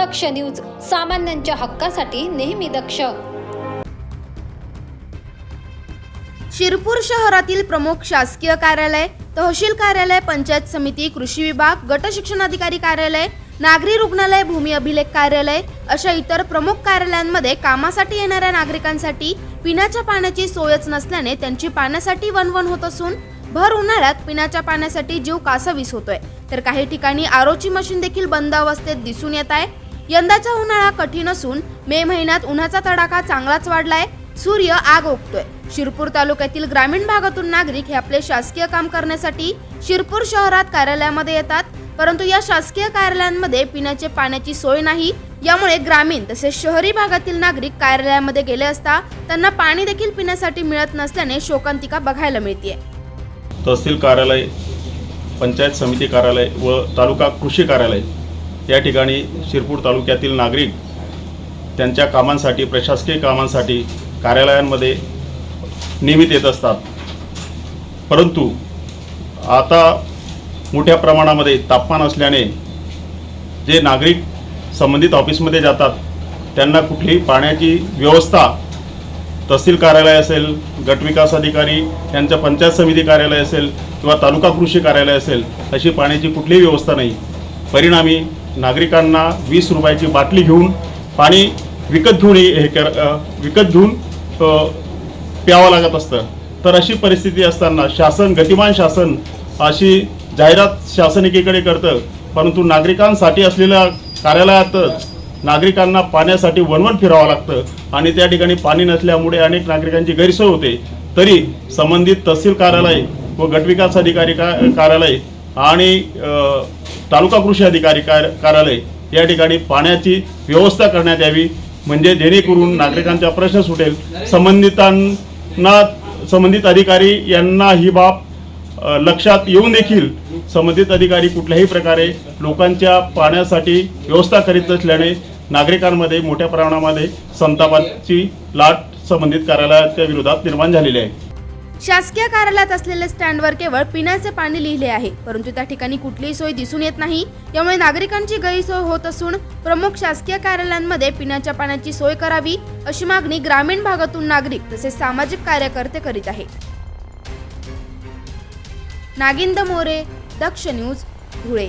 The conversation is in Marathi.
दक्ष न्यूज सामान्यांच्या हक्कासाठी नेहमी दक्ष. शिरपूर शहरातील प्रमुख शासकीय कार्यालय तहसील कार्यालय पंचायत समिती कृषी विभाग गट शिक्षणाधिकारी कार्यालय नागरी रुग्णालय भूमी अभिलेख कार्यालय अशा इतर प्रमुख कार्यालयांमध्ये कामासाठी येणाऱ्या नागरिकांसाठी पिण्याच्या पाण्याची सोयच नसल्याने त्यांची पाण्यासाठी वनवन होत असून भर उन्हाळ्यात पिण्याच्या पाण्यासाठी जीव कासावीस होतोय. तर काही ठिकाणी आरोची मशीन देखील बंद अवस्थेत दिसून येत आहे. यंदाचा उन्हाळा कठीण असून मे महिन्यात उन्हाचा तडाखा चांगलाच वाढलाय. सूर्य आग ओकतोय. शिरपूर तालुक्यातील ग्रामीण भागातून नागरिक हे आपले शासकीय काम करण्यासाठी शिरपूर शहरात कार्यालयामध्ये येतात. परंतु या शासकीय कार्यालयांमध्ये पिण्याचे पाण्याची सोय नाही. यामुळे ग्रामीण तसेच शहरी भागातील नागरिक कार्यालयामध्ये गेले असता त्यांना पाणी देखील पिण्यासाठी मिळत नसल्याने शोकांतिका बघायला मिळते तहसील कार्यालय पंचायत समिती कार्यालय व तालुका कृषी कार्यालय या ठिकाणी शिरपूर तालुक्यातील नागरिक त्यांच्या कामांसाठी प्रशासकीय कामांसाठी कार्यालयांमध्ये नियमित येत असतात. परंतु आता मोठ्या प्रमाणामध्ये तापमान असल्याने जे नागरिक संबंधित ऑफिसमध्ये जातात त्यांना कुठलीही पाण्याची व्यवस्था तहसील कार्यालय असेल गटविकास अधिकारी यांच्या पंचायत समिती कार्यालय असेल किंवा तालुका कृषी कार्यालय असेल अशी पाण्याची कुठलीही व्यवस्था नाही. परिणामी नागरिकांना वीस रुपयाची बाटली घेऊन पाणी विकत घेऊन हे कर विकत घेऊन प्यावं लागत असतं. तर अशी परिस्थिती असताना शासन गतिमान शासन अशी जाहिरात शासन एकीकडे करतं. परंतु नागरिकांसाठी असलेल्या कार्यालयातच नागरिकांना पाण्यासाठी वणवण फिरावं लागतं आणि त्या ठिकाणी पाणी नसल्यामुळे अनेक नागरिकांची गैरसोय होते. तरी संबंधित तहसील कार्यालय व गटविकास अधिकारी का कार्यालय आणि तालुका कृषी अधिकारी कार कार्यालय या ठिकाणी पाण्याची व्यवस्था करण्यात यावी म्हणजे जेणेकरून नागरिकांचा प्रश्न सुटेल. संबंधितांना संबंधित अधिकारी यांना ही बाब लक्षात येऊन देखील संबंधित अधिकारी कुठल्याही प्रकारे लोकांच्या पाण्यासाठी व्यवस्था करीत असल्याने नागरिकांमध्ये मोठ्या प्रमाणामध्ये संतापाची लाट संबंधित कार्यालयाच्या विरोधात निर्माण झालेली आहे. शासकीय कार्यालयात असलेल्या स्टँडवर केवळ पिण्याचे पाणी लिहिले आहे. परंतु त्या ठिकाणी कुठलीही सोय दिसून येत नाही. यामुळे नागरिकांची गैरसोय होत असून प्रमुख शासकीय कार्यालयांमध्ये पिण्याच्या पाण्याची सोय करावी अशी मागणी ग्रामीण भागातून नागरिक तसेच सामाजिक कार्यकर्ते करीत आहे नागिंद मोरे दक्ष न्यूज धुळे.